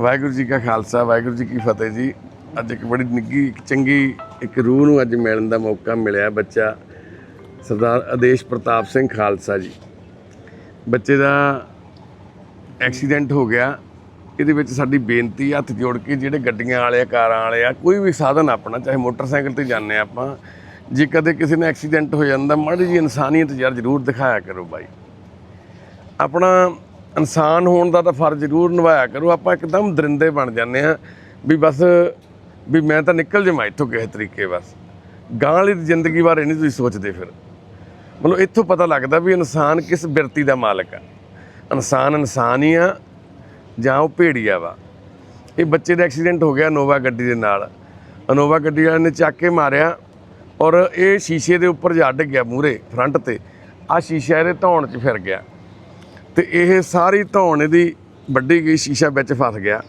ਵਾਹਿਗੁਰੂ ਜੀ ਕਾ ਖਾਲਸਾ, ਵਾਹਿਗੁਰੂ ਜੀ ਕੀ ਫਤਿਹ ਜੀ। ਅੱਜ ਇੱਕ ਬੜੀ ਨਿੱਗੀ ਇੱਕ ਚੰਗੀ, ਇੱਕ ਰੂਹ ਨੂੰ ਅੱਜ ਮਿਲਣ ਦਾ ਮੌਕਾ ਮਿਲਿਆ ਬੱਚਾ ਸਰਦਾਰ ਆਦੇਸ਼ ਪ੍ਰਤਾਪ ਸਿੰਘ ਖਾਲਸਾ ਜੀ। ਬੱਚੇ ਦਾ ਐਕਸੀਡੈਂਟ ਹੋ ਗਿਆ। ਇਹਦੇ ਵਿੱਚ ਸਾਡੀ ਬੇਨਤੀ ਹੱਥ ਜੋੜ ਕੇ ਜਿਹੜੇ ਗੱਡੀਆਂ ਵਾਲੇ ਆ, ਕਾਰਾਂ ਵਾਲੇ ਆ, ਕੋਈ ਵੀ ਸਾਧਨ ਆਪਣਾ, ਚਾਹੇ ਮੋਟਰਸਾਈਕਲ ਤੇ ਜਾਂਦੇ ਆ ਆਪਾਂ, ਜੇ ਕਦੇ ਕਿਸੇ ਨੇ ਐਕਸੀਡੈਂਟ ਹੋ ਜਾਂਦਾ, ਮਾੜੀ ਜੀ ਇਨਸਾਨੀਅਤ ਯਾਰ ਜ਼ਰੂਰ ਦਿਖਾਇਆ ਕਰੋ ਬਾਈ। ਆਪਣਾ ਇਨਸਾਨ ਹੋਣ ਦਾ ਤਾਂ ਫਰਜ਼ ਜ਼ਰੂਰ ਨਿਭਾਇਆ ਕਰੋ। ਆਪਾਂ ਇੱਕਦਮ ਦਰਿੰਦੇ ਬਣ ਜਾਂਦੇ ਆ ਵੀ ਬਸ ਵੀ ਮੈਂ ਤਾਂ ਨਿਕਲ ਜਾਵਾਂ ਇੱਥੋਂ ਕਿਸੇ ਤਰੀਕੇ ਬਸ। ਗਾਂ ਵਾਲੀ ਜ਼ਿੰਦਗੀ ਬਾਰੇ ਨਹੀਂ ਤੁਸੀਂ ਸੋਚਦੇ ਫਿਰ। ਮਤਲਬ ਇੱਥੋਂ ਪਤਾ ਲੱਗਦਾ ਵੀ ਇਨਸਾਨ ਕਿਸ ਬਿਰਤੀ ਦਾ ਮਾਲਕ ਆ। ਇਨਸਾਨ ਇਨਸਾਨ ਹੀ ਆ ਜਾਂ ਉਹ ਭੇੜੀਆ ਵਾ। ਇਹ ਬੱਚੇ ਦਾ ਐਕਸੀਡੈਂਟ ਹੋ ਗਿਆ ਨੋਵਾ ਗੱਡੀ ਦੇ ਨਾਲ। ਨੋਵਾ ਗੱਡੀ ਵਾਲੇ ਨੇ ਚੱਕ ਕੇ ਮਾਰਿਆ ਔਰ ਇਹ ਸ਼ੀਸ਼ੇ ਦੇ ਉੱਪਰ ਜਾ ਡਿੱਗ ਗਿਆ ਮੂਰੇ ਫਰੰਟ ਤੇ। ਆ ਸ਼ੀਸ਼ਾ ਇਹਦੇ ਧੌਣ 'ਚ ਫਿਰ ਗਿਆ। ਤੇ ਇਹ ਸਾਰੀ ਧੌਣ ਇਹਦੀ ਵੱਡੀ ਗਈ ਸ਼ੀਸ਼ਾ ਵਿੱਚ ਫਸ ਗਿਆ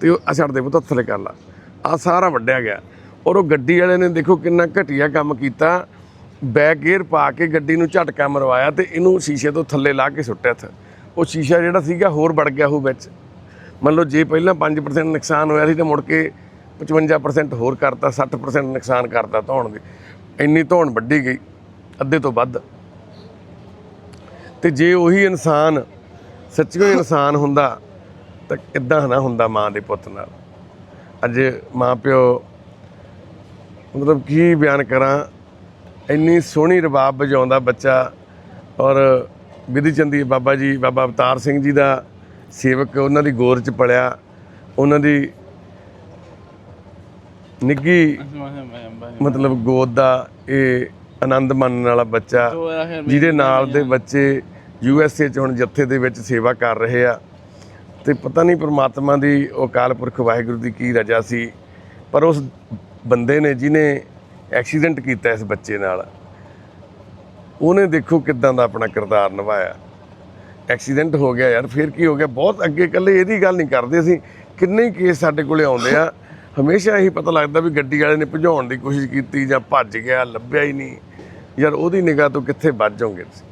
ਤੇ ਉਹ ਆ ਛੱਡ ਦੇ ਪੁੱਤ ਥੱਲੇ ਕਰ ਲਾ। ਆ ਸਾਰਾ ਵੱਢਿਆ ਗਿਆ। ਔਰ ਉਹ ਗੱਡੀ ਵਾਲੇ ਨੇ ਦੇਖੋ ਕਿੰਨਾ ਘਟੀਆ ਕੰਮ ਕੀਤਾ। ਬੈਕ ਗੇਅਰ ਪਾ ਕੇ ਗੱਡੀ ਨੂੰ ਝਟਕਾ ਮਰਵਾਇਆ ਤੇ ਇਹਨੂੰ ਸ਼ੀਸ਼ੇ ਤੋਂ ਥੱਲੇ ਲਾ ਕੇ ਸੁੱਟਿਆ ਥੇ ਉਹ ਸ਼ੀਸ਼ਾ ਜਿਹੜਾ ਸੀਗਾ ਹੋਰ ਵੜ ਗਿਆ ਉਹ ਵਿੱਚ। ਮੰਨ ਲਓ ਜੇ ਪਹਿਲਾਂ 5% ਨੁਕਸਾਨ ਹੋਇਆ ਸੀ ਤੇ ਮੁੜ ਕੇ 55% ਹੋਰ ਕਰਤਾ 60% ਨੁਕਸਾਨ ਕਰਤਾ ਧੌਣ ਦੀ। ਇੰਨੀ ਧੌਣ ਵੱਢੀ ਗਈ, ਅੱਧੇ ਤੋਂ ਵੱਧ। ਤੇ ਜੇ ਉਹੀ ਇਨਸਾਨ ਸੱਚੀਓ ਇਨਸਾਨ ਹੁੰਦਾ, ਤਾਂ ਇਦਾਂ ਨਾ ਹੁੰਦਾ ਮਾਂ ਦੇ ਪੁੱਤ ਨਾਲ। ਅੱਜ ਮਾਂ ਪਿਓ ਮਤਲਬ ਕੀ ਬਿਆਨ ਕਰਾਂ, ਇੰਨੀ ਸੋਹਣੀ ਰਬਾਬ ਵਜਾਉਂਦਾ ਬੱਚਾ ਔਰ ਵਿਧੀ ਚੰਦੀ ਬਾਬਾ ਜੀ, ਬਾਬਾ ਅਵਤਾਰ ਸਿੰਘ ਜੀ ਦਾ ਸੇਵਕ ਉਹਨਾਂ ਦੀ ਗੋਰ ਚ ਪਲਿਆ, ਉਹਨਾਂ ਦੀ ਨਿੱਗੀ ਮਤਲਬ ਗੋਦ ਦਾ ਇਹ ਆਨੰਦ ਮਾਣਨ ਵਾਲਾ ਬੱਚਾ ਜਿਹਦੇ ਨਾਲ ਦੇ ਬੱਚੇ ਯੂ ਐਸ ਏ ਚ ਹੁਣ ਜੱਥੇ ਦੇ ਵਿੱਚ ਸੇਵਾ ਕਰ ਰਹੇ ਆ। ਤੇ ਪਤਾ ਨਹੀਂ ਪ੍ਰਮਾਤਮਾ ਦੀ ਉਹ ਅਕਾਲ ਪੁਰਖ ਵਾਹਿਗੁਰੂ ਦੀ ਕੀ ਰਜਾ ਸੀ ਪਰ ਉਸ ਬੰਦੇ ਨੇ ਜਿਹਨੇ ਐਕਸੀਡੈਂਟ ਕੀਤਾ ਇਸ ਬੱਚੇ ਨਾਲ ਉਹਨੇ ਦੇਖੋ ਕਿਦਾਂ ਦਾ ਆਪਣਾ ਕਿਰਦਾਰ ਨਿਭਾਇਆ। ਐਕਸੀਡੈਂਟ ਹੋ ਗਿਆ ਯਾਰ ਫਿਰ ਕੀ ਹੋ ਗਿਆ? ਬਹੁਤ ਅੱਗੇ ਇਕੱਲੇ ਇਹਦੀ ਗੱਲ ਨਹੀਂ ਕਰਦੇ ਅਸੀਂ ਕਿੰਨੇ ਕੇਸ ਸਾਡੇ ਕੋਲੇ ਆਉਂਦੇ ਆ ਹਮੇਸ਼ਾ ਇਹੀ ਪਤਾ ਲੱਗਦਾ ਵੀ ਗੱਡੀ ਵਾਲੇ ਨੇ ਭਜਾਉਣ ਦੀ ਕੋਸ਼ਿਸ਼ ਕੀਤੀ ਜਾਂ ਭੱਜ ਗਿਆ, ਲੱਭਿਆ ਹੀ ਨਹੀਂ। ਯਾਰ ਉਹਦੀ ਨਿਗਾਹ ਤੋਂ ਕਿੱਥੇ ਬਚ ਜਾਓਗੇ ਤੁਸੀਂ?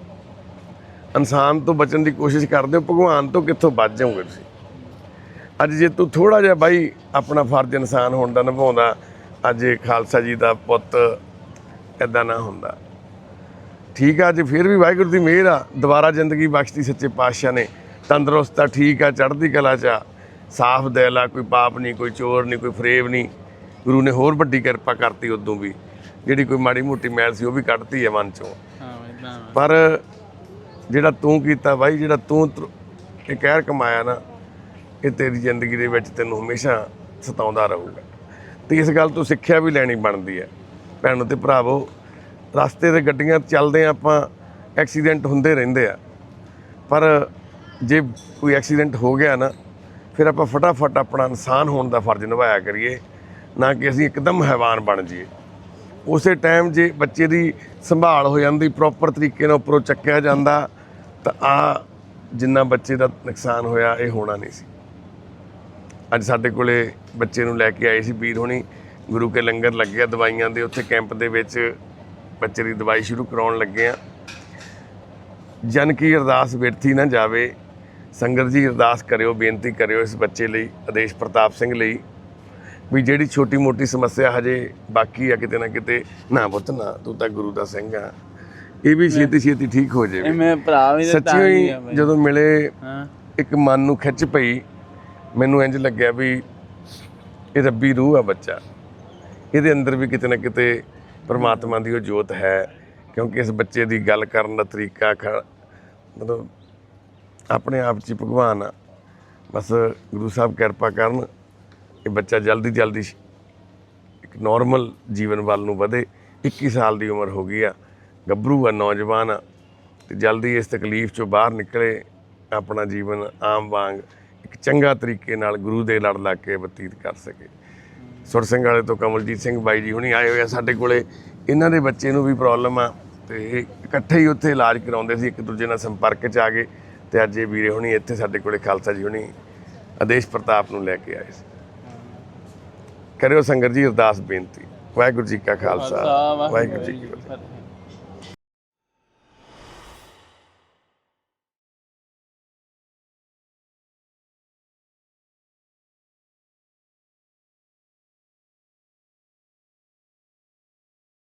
ਇਨਸਾਨ ਤੋਂ ਬਚਣ ਦੀ ਕੋਸ਼ਿਸ਼ ਕਰਦੇ ਹੋ, ਭਗਵਾਨ ਤੋਂ ਕਿੱਥੋਂ ਬਚ ਜਾਓਗੇ ਤੁਸੀਂ? ਅੱਜ ਜੇ ਤੂੰ ਥੋੜਾ ਜਿਹਾ ਬਾਈ ਆਪਣਾ ਫਰਜ਼ ਇਨਸਾਨ ਹੋਣ ਦਾ ਨਿਭਾਉਂਦਾ, ਅੱਜ ਇਹ ਖਾਲਸਾ ਜੀ ਦਾ ਪੁੱਤ ਐਦਾਂ ਨਾ ਹੁੰਦਾ। ਠੀਕ ਆ, ਅੱਜ ਫਿਰ ਵੀ ਵਾਹਿਗੁਰੂ ਦੀ ਮਿਹਰ ਆ। ਦੁਬਾਰਾ ਜ਼ਿੰਦਗੀ ਬਖਸ਼ਤੀ ਸੱਚੇ ਪਾਤਸ਼ਾਹ ਨੇ। ਤੰਦਰੁਸਤ ਆ, ਠੀਕ ਆ, ਚੜ੍ਹਦੀ ਕਲਾ ਚ ਆ। ਸਾਫ਼ ਦਿਲ ਆ ਕੋਈ ਪਾਪ ਨਹੀਂ ਕੋਈ ਚੋਰ ਨਹੀਂ ਕੋਈ ਫਰੇਬ ਨਹੀਂ। ਗੁਰੂ ਨੇ ਹੋਰ ਵੱਡੀ ਕਿਰਪਾ ਕਰਤੀ ਉਦੋਂ ਵੀ। ਜਿਹੜੀ ਕੋਈ ਮਾੜੀ ਮੋਟੀ ਮੈਲ ਸੀ ਉਹ ਵੀ ਕੱਢਤੀ ਹੈ ਮਨ ਚੋਂ। ਪਰ ਜਿਹੜਾ ਤੂੰ ਕੀਤਾ ਬਾਈ ਜਿਹੜਾ ਤੂੰ ਇਹ ਕਹਿਰ ਕਮਾਇਆ ਨਾ ਇਹ ਤੇਰੀ ਜ਼ਿੰਦਗੀ ਦੇ ਵਿੱਚ ਤੈਨੂੰ ਹਮੇਸ਼ਾ ਸਤਾਉਂਦਾ ਰਹੂਗਾ। ਤੇ ਇਸ ਗੱਲ ਤੋਂ ਸਿੱਖਿਆ ਵੀ ਲੈਣੀ ਬਣਦੀ ਹੈ। ਭੈਣੋ ਤੇ ਭਰਾਵੋ ਰਸਤੇ ਤੇ ਗੱਡੀਆਂ ਚੱਲਦੇ ਆਪਾਂ ਐਕਸੀਡੈਂਟ ਹੁੰਦੇ ਰਹਿੰਦੇ ਆ। ਪਰ ਜੇ ਕੋਈ ਐਕਸੀਡੈਂਟ ਹੋ ਗਿਆ ਨਾ ਫਿਰ ਆਪਾਂ ਫਟਾਫਟ ਆਪਣਾ ਇਨਸਾਨ ਹੋਣ ਦਾ ਫਰਜ਼ ਨਿਭਾਇਆ ਕਰੀਏ, ਨਾ ਕਿ ਅਸੀਂ ਇੱਕਦਮ ਹੈਵਾਨ ਬਣ ਜਾਈਏ। ਉਸੇ ਟਾਈਮ ਜੇ ਬੱਚੇ ਦੀ ਸੰਭਾਲ ਹੋ ਜਾਂਦੀ ਪ੍ਰੋਪਰ ਤਰੀਕੇ ਨਾਲ ਉੱਪਰੋਂ ਚੱਕਿਆ ਜਾਂਦਾ, ਤਾਂ ਆ ਜਿੰਨਾ ਬੱਚੇ ਦਾ ਨੁਕਸਾਨ ਹੋਇਆ, ਇਹ ਹੋਣਾ ਨਹੀਂ ਸੀ। ਅੱਜ ਸਾਡੇ ਕੋਲੇ ਬੱਚੇ ਨੂੰ ਲੈ ਕੇ ਆਏ ਸੀ ਵੀਰ ਹੋਣੀ, ਗੁਰੂ ਕੇ ਲੰਗਰ ਲੱਗਿਆ ਦਵਾਈਆਂ ਦੇ, ਉੱਥੇ ਕੈਂਪ ਦੇ ਵਿੱਚ ਬੱਚੇ ਦੀ ਦਵਾਈ ਸ਼ੁਰੂ ਕਰਾਉਣ ਲੱਗੇ ਆ। ਜਨ ਕੀ ਅਰਦਾਸ ਵਿਰਥੀ ਨਾ ਜਾਵੇ ਸੰਗਤ ਜੀ ਅਰਦਾਸ ਕਰਿਓ ਬੇਨਤੀ ਕਰਿਓ ਇਸ ਬੱਚੇ ਲਈ ਆਦੇਸ਼ ਪ੍ਰਤਾਪ ਸਿੰਘ ਲਈ ਵੀ ਜਿਹੜੀ ਛੋਟੀ ਮੋਟੀ ਸਮੱਸਿਆ ਹਜੇ ਬਾਕੀ ਆ ਕਿਤੇ ਨਾ ਕਿਤੇ ਨਾ ਪੁੱਤ ਨਾ ਤੂੰ ਤਾਂ ਗੁਰੂ ਦਾ ਸਿੰਘ ਆ। ਇਹ ਵੀ ਛੇਤੀ ਛੇਤੀ ਠੀਕ ਹੋ ਜਾਵੇ। ਮੇਰੇ ਭਰਾ ਵੀ ਤਾਂ ਸੱਚੀ ਹੀ ਹੀ ਆ ਬਾਈ। ਜਦੋਂ ਮਿਲੇ ਇੱਕ ਮਨ ਨੂੰ ਖਿੱਚ ਪਈ ਮੈਨੂੰ ਇੰਜ ਲੱਗਿਆ ਵੀ ਇਹ ਰੱਬੀ ਰੂਹ ਆ ਬੱਚਾ। ਇਹਦੇ ਅੰਦਰ ਵੀ ਕਿਤੇ ਨਾ ਕਿਤੇ ਪ੍ਰਮਾਤਮਾ ਦੀ ਉਹ ਜੋਤ ਹੈ ਕਿਉਂਕਿ ਇਸ ਬੱਚੇ ਦੀ ਗੱਲ ਕਰਨ ਦਾ ਤਰੀਕਾ ਮਤਲਬ ਆਪਣੇ ਆਪ 'ਚ ਹੀ ਭਗਵਾਨ ਆ। ਬਸ ਗੁਰੂ ਸਾਹਿਬ ਕਿਰਪਾ ਕਰਨ ਇਹ ਬੱਚਾ ਜਲਦੀ ਜਲਦੀ ਇੱਕ ਨਾਰਮਲ ਜੀਵਨ ਵੱਲ ਨੂੰ ਵਧੇ। 21 ਸਾਲ ਦੀ ਉਮਰ ਹੋ ਗਈ ਆ। ਗੱਭਰੂ ਆ, ਨੌਜਵਾਨ ਆ ਤੇ ਜਲਦੀ ਇਸ ਤਕਲੀਫ ਚੋਂ ਬਾਹਰ ਨਿਕਲੇ। ਆਪਣਾ ਜੀਵਨ ਆਮ ਵਾਂਗ ਇੱਕ ਚੰਗਾ ਤਰੀਕੇ ਨਾਲ ਗੁਰੂ ਦੇ ਲੜ ਲੱਗ ਕੇ ਬਤੀਤ ਕਰ ਸਕੇ। ਸੁਰ ਸਿੰਘ ਵਾਲੇ ਤੋਂ ਕਮਲਜੀਤ ਸਿੰਘ ਬਾਈ ਜੀ ਹੁਣੀ ਆਏ ਹੋਏ ਆ ਸਾਡੇ ਕੋਲੇ। ਇਹਨਾਂ ਦੇ ਬੱਚੇ ਨੂੰ ਵੀ ਪ੍ਰੋਬਲਮ ਆ ਤੇ ਇਕੱਠੇ ਹੀ ਉੱਥੇ ਇਲਾਜ ਕਰਾਉਂਦੇ ਸੀ, ਇੱਕ ਦੂਜੇ ਨਾਲ ਸੰਪਰਕ 'ਚ ਆ ਗਏ। ਤੇ ਅੱਜ ਇਹ ਵੀਰੇ ਹੁਣੀ ਇੱਥੇ ਸਾਡੇ ਕੋਲੇ ਖਾਲਸਾ ਜੀ ਹੁਣੀ ਆਦੇਸ਼ ਪ੍ਰਤਾਪ ਨੂੰ ਲੈ ਕੇ ਆਏ ਸੀ। ਕਰਿਓ ਸੰਗਤ ਜੀ ਅਰਦਾਸ ਬੇਨਤੀ। ਵਾਹਿਗੁਰੂ ਜੀ ਕਾ ਖਾਲਸਾ ਵਾਹਿਗੁਰੂ ਜੀ ਕੀ ਫਤਿਹ।